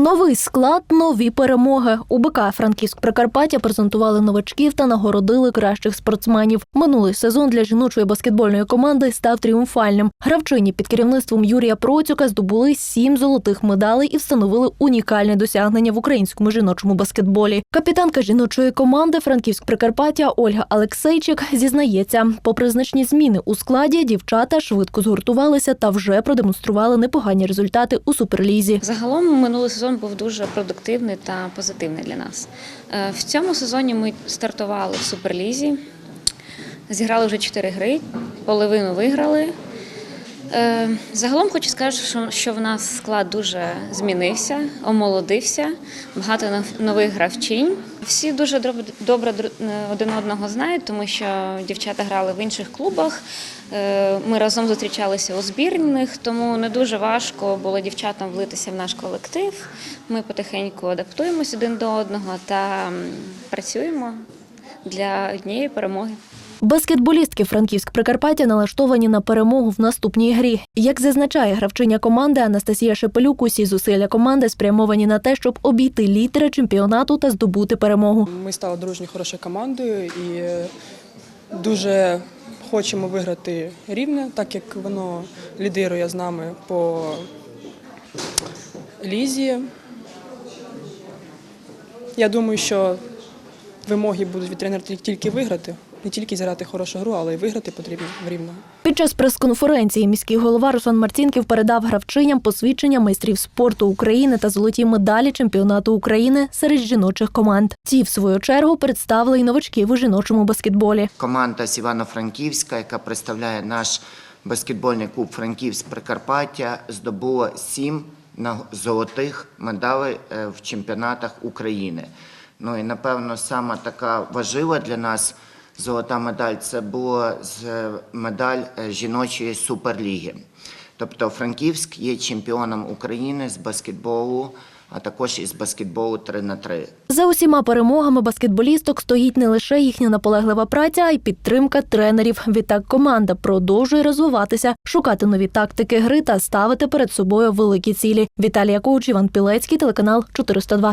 Новий склад, нові перемоги. У БК Франківськ Прикарпаття презентували новачків та нагородили кращих спортсменів. Минулий сезон для жіночої баскетбольної команди став тріумфальним. Гравчині під керівництвом Юрія Процюка здобули сім золотих медалей і встановили унікальне досягнення в українському жіночому баскетболі. Капітанка жіночої команди Франківськ Прикарпаття Ольга Алексейчик зізнається, попри значні зміни у складі, дівчата швидко згуртувалися та вже продемонстрували непогані результати у суперлізі. Загалом минулий сезон був дуже продуктивний та позитивний для нас. Е, В цьому сезоні ми стартували в Суперлізі, зіграли вже чотири гри, половину виграли. Е, Загалом хочу сказати, що, в нас склад дуже змінився, омолодився, багато нов- нових гравчинь. Всі дуже доб- добре е, один одного знають, тому що дівчата грали в інших клубах. Е, Ми разом зустрічалися у збірних, тому не дуже важко було дівчатам влитися в наш колектив. Ми потихеньку адаптуємось один до одного та працюємо для однієї перемоги. Баскетболістки Франківськ Прикарпаття налаштовані на перемогу в наступній грі. Як зазначає гравчиня команди Анастасія Шепелюк, усі зусилля команди спрямовані на те, щоб обійти літери чемпіонату та здобути перемогу. Ми стали дружньою хорошою командою і дуже хочемо виграти рівне, так як воно лідирує з нами по лізі. Я думаю, що вимоги будуть від тренера тільки виграти, не тільки зіграти хорошу гру, але й виграти потрібно в рівному. Під час прес-конференції міський голова Руслан Марцінків передав гравчиням посвідчення майстрів спорту України та золоті медалі чемпіонату України серед жіночих команд. Ті, в свою чергу, представили й новачків у жіночому баскетболі. команда з Івано-Франківська, яка представляє наш баскетбольний клуб Франківськ Прикарпаття, здобула сім на- золотих медалей е, в чемпіонатах України. Ну і напевно сама така важлива для нас золота медаль це була е, медаль е, жіночої суперліги. Тобто Франківськ є чемпіоном України з баскетболу, а також із баскетболу 3 на 3 За усіма перемогами баскетболісток стоїть не лише їхня наполеглива праця, а й підтримка тренерів. Відтак команда продовжує розвиватися, шукати нові тактики гри та ставити перед собою великі цілі. Віталія Коуч, Іван Пілецький, телеканал 402.